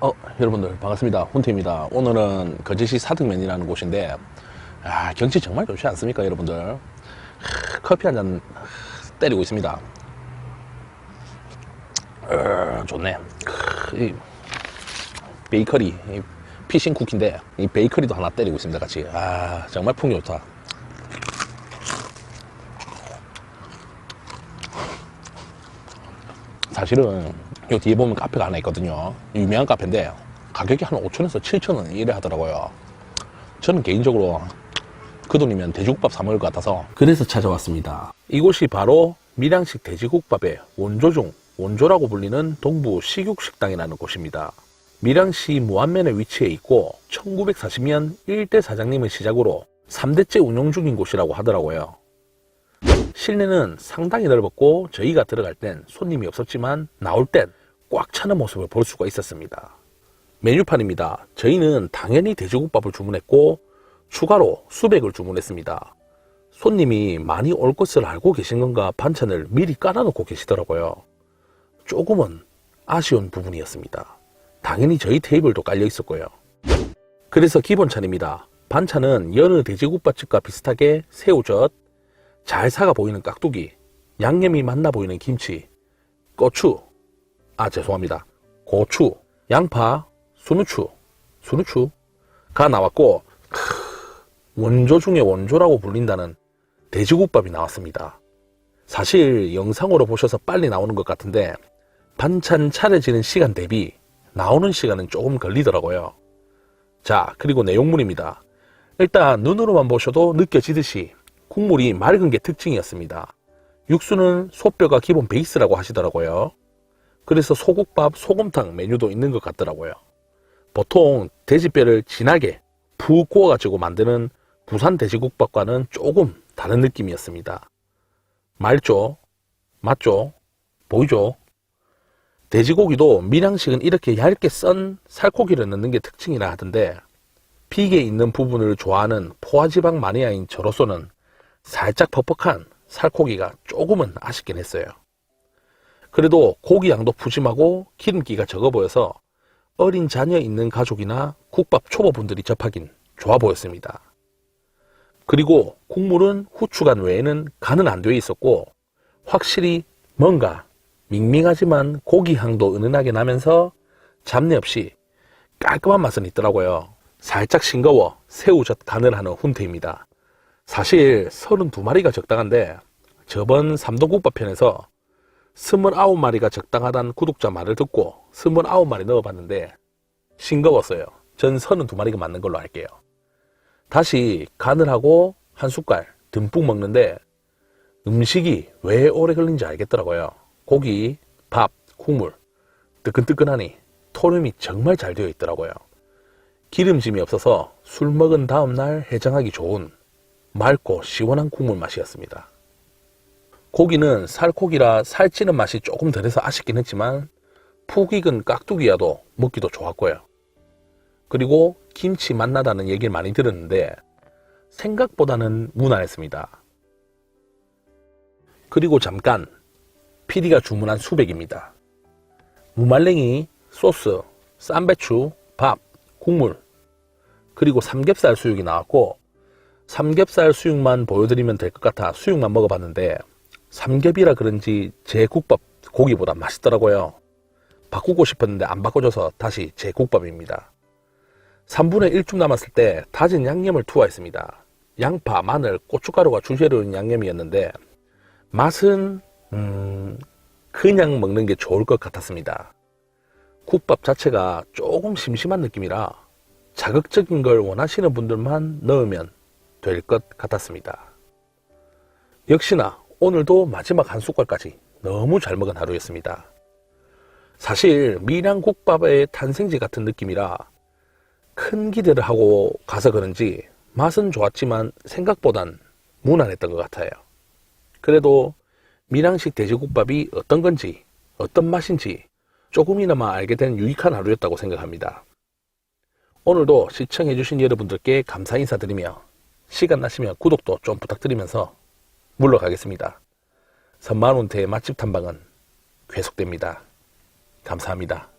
어, 여러분들 반갑습니다. 훈태입니다. 오늘은 거제시 사등면이라는 곳인데 아, 경치 정말 좋지 않습니까, 여러분들? 하, 커피 한 잔 때리고 있습니다. 어, 좋네. 크, 이 베이커리, 이 피싱 쿠키인데 이 베이커리도 하나 때리고 있습니다, 같이. 아, 정말 풍요 좋다. 사실은 요 뒤에 보면 카페가 하나 있거든요. 유명한 카페인데 가격이 한 5천에서 7천 원 이래 하더라고요. 저는 개인적으로 그 돈이면 돼지국밥 사 먹을 것 같아서 그래서 찾아왔습니다. 이곳이 바로 밀양식 돼지국밥의 원조 중 원조라고 불리는 동부 식육식당이라는 곳입니다. 밀양시 무안면에 위치해 있고 1940년 1대 사장님을 시작으로 3대째 운영 중인 곳이라고 하더라고요. 실내는 상당히 넓었고 저희가 들어갈 땐 손님이 없었지만 나올 땐 꽉 차는 모습을 볼 수가 있었습니다. 메뉴판입니다. 저희는 당연히 돼지국밥을 주문했고 추가로 수백을 주문했습니다. 손님이 많이 올 것을 알고 계신 건가 반찬을 미리 깔아놓고 계시더라고요. 조금은 아쉬운 부분이었습니다. 당연히 저희 테이블도 깔려 있었고요. 그래서 기본찬입니다. 반찬은 여느 돼지국밥집과 비슷하게 새우젓, 잘 사가 보이는 깍두기, 양념이 맛나 보이는 김치, 고추, 아 죄송합니다. 고추, 양파, 순우추, 순우추가 나왔고 크, 원조 중에 원조라고 불린다는 돼지국밥이 나왔습니다. 사실 영상으로 보셔서 빨리 나오는 것 같은데 반찬 차려지는 시간 대비 나오는 시간은 조금 걸리더라고요. 자, 그리고 내용물입니다. 일단 눈으로만 보셔도 느껴지듯이 국물이 맑은 게 특징이었습니다. 육수는 소뼈가 기본 베이스라고 하시더라고요. 그래서 소국밥, 소금탕 메뉴도 있는 것 같더라고요. 보통 돼지뼈를 진하게 푹 구워가지고 만드는 부산 돼지국밥과는 조금 다른 느낌이었습니다. 맑죠? 맞죠? 보이죠? 돼지고기도 밀양식은 이렇게 얇게 썬 살코기를 넣는 게 특징이라 하던데 픽에 있는 부분을 좋아하는 포화지방 마니아인 저로서는 살짝 퍽퍽한 살코기가 조금은 아쉽긴 했어요. 그래도 고기 양도 푸짐하고 기름기가 적어 보여서 어린 자녀 있는 가족이나 국밥 초보분들이 접하긴 좋아 보였습니다. 그리고 국물은 후추간 외에는 간은 안 되어 있었고 확실히 뭔가 밍밍하지만 고기 향도 은은하게 나면서 잡내 없이 깔끔한 맛은 있더라고요. 살짝 싱거워 새우젓 간을 하는 훈태입니다. 사실 32마리가 적당한데 저번 삼동국밥 편에서 29마리가 적당하다는 구독자 말을 듣고 29마리 넣어봤는데 싱거웠어요. 전 32마리가 맞는 걸로 할게요. 다시 간을 하고 한 숟갈 듬뿍 먹는데 음식이 왜 오래 걸린지 알겠더라고요. 고기, 밥, 국물 뜨끈뜨끈하니 토름이 정말 잘 되어 있더라고요. 기름짐이 없어서 술 먹은 다음날 해장하기 좋은 맑고 시원한 국물 맛이었습니다. 고기는 살코기라 살찌는 맛이 조금 덜해서 아쉽긴 했지만 푹 익은 깍두기야도 먹기도 좋았고요. 그리고 김치 맛나다는 얘기를 많이 들었는데 생각보다는 무난했습니다. 그리고 잠깐 PD가 주문한 수백입니다. 무말랭이, 소스, 쌈배추, 밥, 국물 그리고 삼겹살 수육이 나왔고 삼겹살 수육만 보여드리면 될 것 같아 수육만 먹어봤는데 삼겹이라 그런지 제 국밥 고기보다 맛있더라고요. 바꾸고 싶었는데 안 바꿔줘서 다시 제 국밥입니다. 3분의 1쯤 남았을 때 다진 양념을 투하했습니다. 양파, 마늘, 고춧가루가 주재료인 양념이었는데 맛은 음, 그냥 먹는 게 좋을 것 같았습니다. 국밥 자체가 조금 심심한 느낌이라 자극적인 걸 원하시는 분들만 넣으면 될 것 같았습니다. 역시나 오늘도 마지막 한 숟갈까지 너무 잘 먹은 하루였습니다. 사실 밀양국밥의 탄생지 같은 느낌이라 큰 기대를 하고 가서 그런지 맛은 좋았지만 생각보단 무난했던 것 같아요. 그래도 밀양식 돼지국밥이 어떤 건지 어떤 맛인지 조금이나마 알게 된 유익한 하루였다고 생각합니다. 오늘도 시청해주신 여러분들께 감사 인사드리며 시간 나시면 구독도 좀 부탁드리면서 물러가겠습니다. 선만운태의 맛집 탐방은 계속됩니다. 감사합니다.